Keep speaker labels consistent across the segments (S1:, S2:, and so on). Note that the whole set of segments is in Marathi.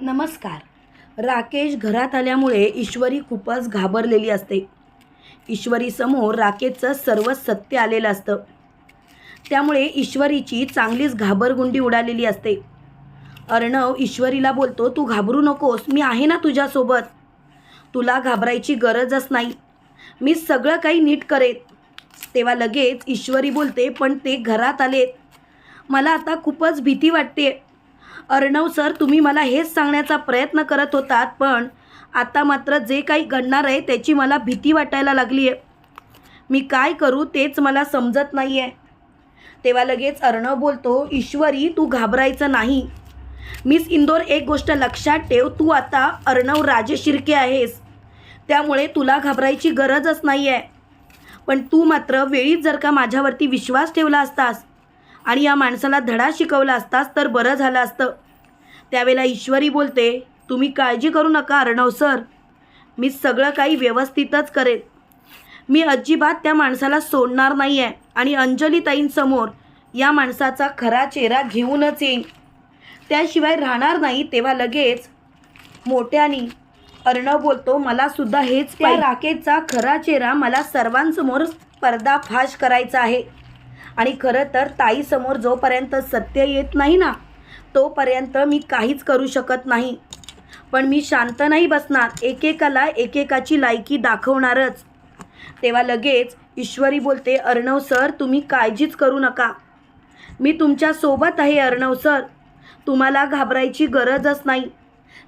S1: नमस्कार. राकेश घरात आल्यामुळे ईश्वरी खूपच घाबरलेली असते. ईश्वरीसमोर राकेशचं सर्व सत्य आलेलं असतं. त्यामुळे ईश्वरीची चांगलीच घाबरगुंडी उडालेली असते. अर्णव ईश्वरीला बोलतो तू घाबरू नकोस मी आहे ना तुझ्यासोबत. तुला घाबरायची गरजच नाही. मी सगळं काही नीट करेन. तेव्हा लगेच ईश्वरी बोलते पण ते घरात आलेत. मला आता खूपच भीती वाटते अर्णव सर तुम्ही मला हेच सांगण्याचा प्रयत्न करत होतात पण आता मात्र जे काही घडणार आहे त्याची मला भीती वाटायला लागली आहे मी काय करू तेच मला समजत नाही आहे तेव्हा लगेच अर्णव बोलतो ईश्वरी तू घाबरायचं नाही. मिस इंदोर एक गोष्ट लक्षात ठेव तू आता अर्णव राजेशिर्के आहेस. त्यामुळे तुला घाबरायची गरजच नाही आहे पण तू मात्र वेळीच जर का माझ्यावरती विश्वास ठेवला असतास आणि या माणसाला धडा शिकवला असतास तर बरं झालं असतं. त्यावेळेला ईश्वरी बोलते तुम्ही काळजी करू नका अर्णव सर. मी सगळं काही व्यवस्थितच करेन. मी अजिबात त्या माणसाला सोडणार नाही आहे आणि अंजलीताईंसमोर या माणसाचा खरा चेहरा घेऊनच येईन. त्याशिवाय राहणार नाही तेव्हा लगेच मोठ्यानी अर्णव बोलतो मला सुद्धा हेच त्या राकेशचा खरा चेहरा मला सर्वांसमोर पर्दाफाश करायचा आहे. आणि खरं तर ताईसमोर जोपर्यंत सत्य येत नाही ना तोपर्यंत मी काहीच करू शकत नाही. पण मी शांत नाही बसणार एकेकाला एकेकाची लायकी दाखवणारच. तेव्हा लगेच ईश्वरी बोलते अर्णव सर तुम्ही काळजीच करू नका. मी तुमच्यासोबत आहे अर्णव सर. तुम्हाला घाबरायची गरजच नाही.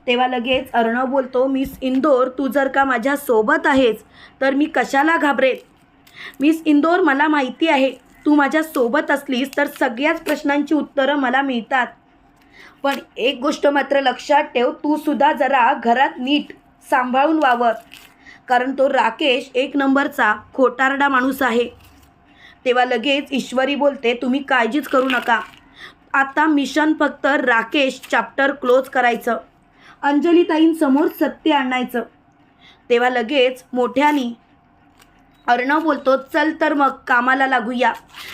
S1: तेव्हा लगेच अर्णव बोलतो मिस इंदोर तू जर का माझ्या सोबत आहेस तर मी कशाला घाबरेल मिस इंदोर मला माहिती आहे तू माझ्या सोबत असलीस तर सगळ्याच प्रश्नांची उत्तरं मला मिळतात. पण एक गोष्ट मात्र लक्षात ठेव तू सुद्धा जरा घरात नीट सांभाळून वावर. कारण तो राकेश एक नंबरचा खोटारडा माणूस आहे. तेव्हा लगेच ईश्वरी बोलते तुम्ही काळजीच करू नका. आता मिशन फक्त राकेश चॅप्टर क्लोज करायचं. अंजलीताईंसमोर सत्य आणायचं. तेव्हा लगेच मोठ्यानी अर्णव बोलतो चल तर मग कामाला लागूया.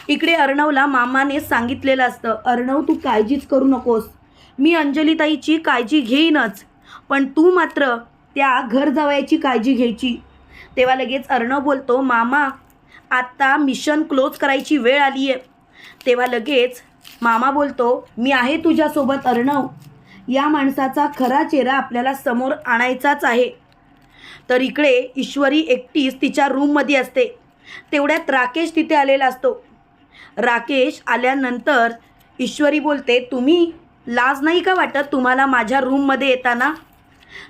S1: इकडे अर्णवला मामाने सांगितलेलं असतं अर्णव तू काळजीच करू नकोस. मी अंजलीताईची काळजी घेईनच पण तू मात्र त्या घर जावयाची काळजी घ्यायची. तेव्हा लगेच अर्णव बोलतो मामा आत्ता मिशन क्लोज करायची वेळ आली आहे तेव्हा लगेच मामा बोलतो मी आहे तुझ्यासोबत अर्णव. या माणसाचा खरा चेहरा आपल्याला समोर आणायचाच आहे. तर इकडे ईश्वरी एकटीच तिच्या रूममध्ये असते. तेवढ्यात राकेश तिथे आलेला असतो. राकेश आल्यानंतर ईश्वरी बोलते तुम्ही लाज नाही का वाटत तुम्हाला माझ्या रूममध्ये येताना?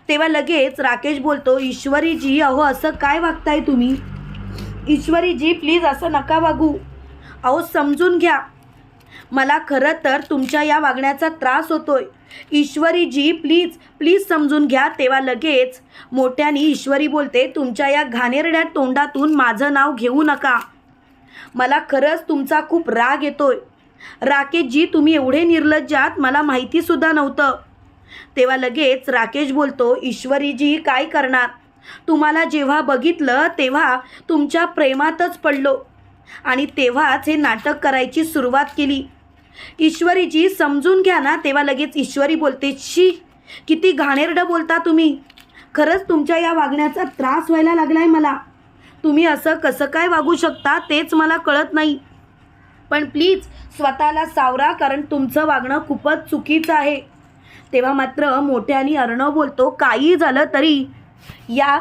S1: तेव्हा लगेच राकेश बोलतो ईश्वरीजी अहो असं काय वागताय तुम्ही? ईश्वरीजी प्लीज असं नका वागू. अहो समजून घ्या. मला खरं तर तुमच्या या वागण्याचा त्रास होतोय. ईश्वरीजी प्लीज प्लीज समजून घ्या तेव्हा लगेच. मोठ्याने ईश्वरी बोलते तुमच्या या घाणेरड्या तोंडातून माझं नाव घेऊ नका. मला खरंच तुमचा खूप राग येतोय. राकेशजी तुम्ही एवढे निर्लज्जात मला माहितीसुद्धा नव्हतं. तेव्हा लगेच राकेश बोलतो ईश्वरीजी काय करणार? तुम्हाला जेव्हा बघितलं तेव्हा तुमच्या प्रेमातच पडलो. आणि तेव्हाच हे नाटक करायची सुरुवात केली. ईश्वरीची समजून घ्या ना तेव्हा लगेच ईश्वरी बोलते शी किती घाणेरडं बोलता तुम्ही. खरंच तुमच्या या वागण्याचा त्रास व्हायला लागलाय मला. तुम्ही असं कसं काय वागू शकता तेच मला कळत नाही. पण प्लीज स्वतःला सावरा कारण तुमचं वागणं खूपच चुकीचं आहे. तेव्हा मात्र मोठ्याने अर्णव बोलतो काही झालं तरी या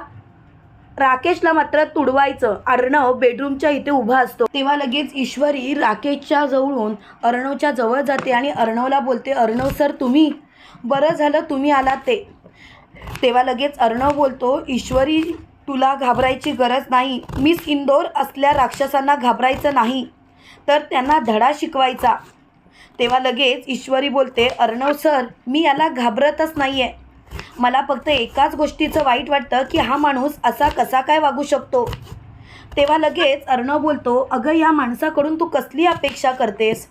S1: राकेशला मात्र तुडवायचं. अर्णव बेडरूमच्या इथे उभा असतो. तेव्हा लगेच ईश्वरी राकेशच्या जवळून अर्णवच्या जवळ जाते आणि अर्णवला बोलते अर्णव सर तुम्ही? बरं झालं तुम्ही आलात ते. तेव्हा लगेच अर्णव बोलतो ईश्वरी तुला घाबरायची गरज नाही. मिस इंदोर असल्या राक्षसांना घाबरायचं नाही. तर त्यांना धडा शिकवायचा. तेव्हा लगेच ईश्वरी बोलते अर्णव सर मी याला घाबरतच नाही आहे मला फक्त एकाच गोष्टीचं वाईट वाटतं की हा माणूस असा कसा काय वागू शकतो? तेव्हा लगेच अर्णव बोलतो अगं या माणसाकडून तू कसली अपेक्षा करतेस?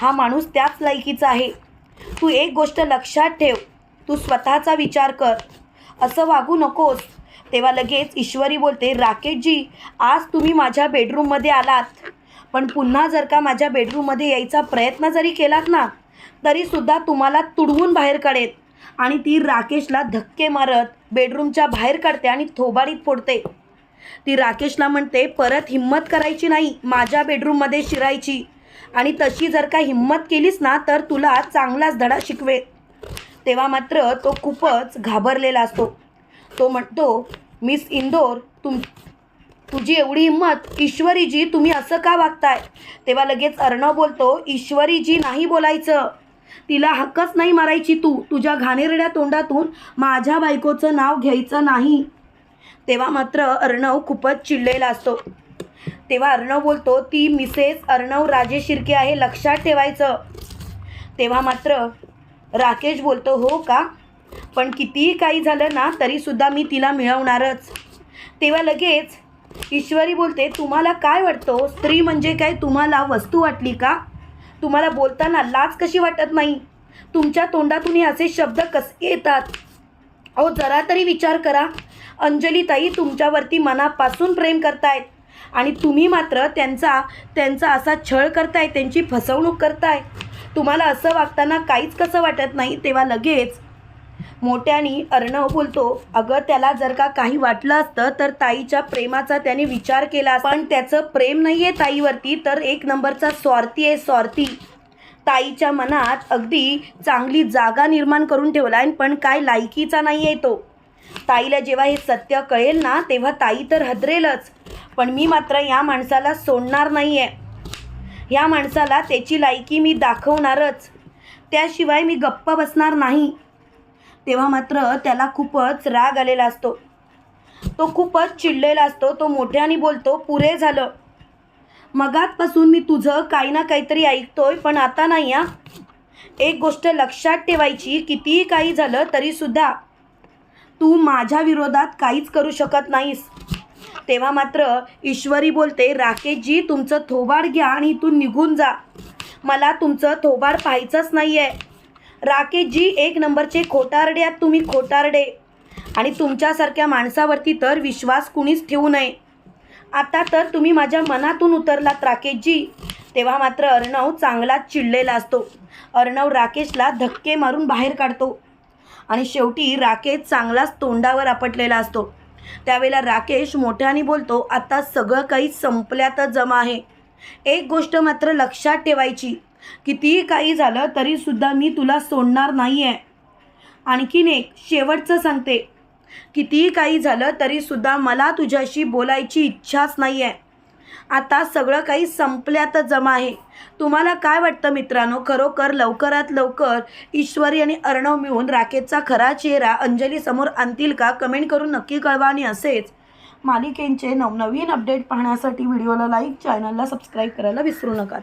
S1: हा माणूस त्याच लायकीचा आहे. तू एक गोष्ट लक्षात ठेव. तू स्वतःचा विचार कर. असं वागू नकोस. तेव्हा लगेच ईश्वरी बोलते राकेशजी आज तुम्ही माझ्या बेडरूममध्ये आलात. पण पुन्हा जर का माझ्या बेडरूममध्ये यायचा प्रयत्न जरी केलात ना तरीसुद्धा तुम्हाला तुडवून बाहेर काढेल आणि ती राकेशला धक्के मारत बेडरूमच्या बाहेर काढते आणि थोबाडीत फोडते. ती राकेशला म्हणते परत हिंमत करायची नाही माझ्या बेडरूममध्ये शिरायची. आणि तशी जर का हिंमत केलीस ना तर तुला चांगलाच धडा शिकवे तेव्हा मात्र तो खूपच घाबरलेला असतो. तो म्हणतो मिस इंदोर तुम तुझी एवढी हिंमत ईश्वरीजी तुम्ही असं का वागताय? तेव्हा लगेच अर्णव बोलतो ईश्वरीजी नाही बोलायचं. तिला हक्कच नाही मारायची तू. तुझ्या घाणेरड्या तोंडातून माझ्या बायकोचं नाव घ्यायचं नाही. तेव्हा मात्र अर्णव खूपच चिडलेला असतो. तेव्हा अर्णव बोलतो ती मिसेस अर्णव राजे शिर्के आहे लक्षात ठेवायचं. तेव्हा मात्र राकेश बोलतो हो का? पण कितीही काही झालं ना तरीसुद्धा मी तिला मिळवणारच. तेव्हा लगेच ईश्वरी बोलते तुम्हाला काय वाटतो? स्त्री म्हणजे काय? तुम्हाला वस्तू वाटली का? तुम्हाला बोलताना लाज कशी वाटत नाही? तुमच्या तोंडातून हे असे शब्द कसे येतात? अहो जरा तरी विचार करा. अंजलीताई तुमच्यावरती मनापासून प्रेम करतायत आणि तुम्ही मात्र त्यांचा त्यांचा असा छळ करताय त्यांची फसवणूक करताय. तुम्हाला असं वागताना काहीच कसं वाटत नाही तेव्हा लगेच मोठ्याने अर्णव बोलतो अगं त्याला जर का काही वाटलं असतं तर ताईच्या प्रेमाचा त्याने विचार केला पण त्याचं प्रेम नाही आहे ताईवरती तर एक नंबरचा स्वार्थी आहे स्वार्थी. ताईच्या मनात अगदी चांगली जागा निर्माण करून ठेवला आहे पण काय लायकीचा नाही आहे तो. ताईला जेव्हा हे सत्य कळेल ना तेव्हा ताई तर हदरेलच. पण मी मात्र या माणसाला सोडणार नाही आहे या माणसाला त्याची लायकी मी दाखवणारच. त्याशिवाय मी गप्प बसणार नाही. तेव्हा मात्र त्याला खूपच राग आलेला असतो. तो खूपच चिडलेला असतो तो मोठ्याने बोलतो पुरे झालं. मगातपासून मी तुझं काही ना काहीतरी ऐकतोय पण आता नाही हा. एक गोष्ट लक्षात ठेवायची कितीही काही झालं तरीसुद्धा तू माझ्या विरोधात काहीच करू शकत नाहीस. तेव्हा मात्र ईश्वरी बोलते राकेशजी तुमचं थोबाड घ्या आणि इथून निघून जा. मला तुमचं थोबाड पाहायचंच नाही आहे राकेशजी एक नंबरचे खोटारडे आहात तुम्ही खोटारडे. आणि तुमच्यासारख्या माणसावरती तर विश्वास कुणीच ठेवू नये. आता तर तुम्ही माझ्या मनातून उतरलात राकेशजी. तेव्हा मात्र अर्णव चांगलाच चिडलेला असतो. अर्णव राकेशला धक्के मारून बाहेर काढतो. आणि शेवटी राकेश चांगलाच तोंडावर आपटलेला असतो. त्यावेळेला राकेश मोठ्याने बोलतो आता सगळं काही संपल्यातच जमा आहे. एक गोष्ट मात्र लक्षात ठेवायची. कितीही काही झालं तरीसुद्धा मी तुला सोडणार नाही आहे आणखीन एक शेवटचं सांगते. कितीही काही झालं तरीसुद्धा मला तुझ्याशी बोलायची इच्छाच नाही आहे आता सगळं काही संपल्यातच जमा आहे. तुम्हाला काय वाटतं मित्रांनो? खरोखर लवकरात लवकर ईश्वरी आणि अर्णव मिळून राकेशचा खरा चेहरा अंजली समोर आणतील का? कमेंट करून नक्की कळवा आणि असेच मालिकेंचे नवनवीन अपडेट पाहण्यासाठी व्हिडिओला लाईक चॅनलला सबस्क्राईब करायला विसरू नका.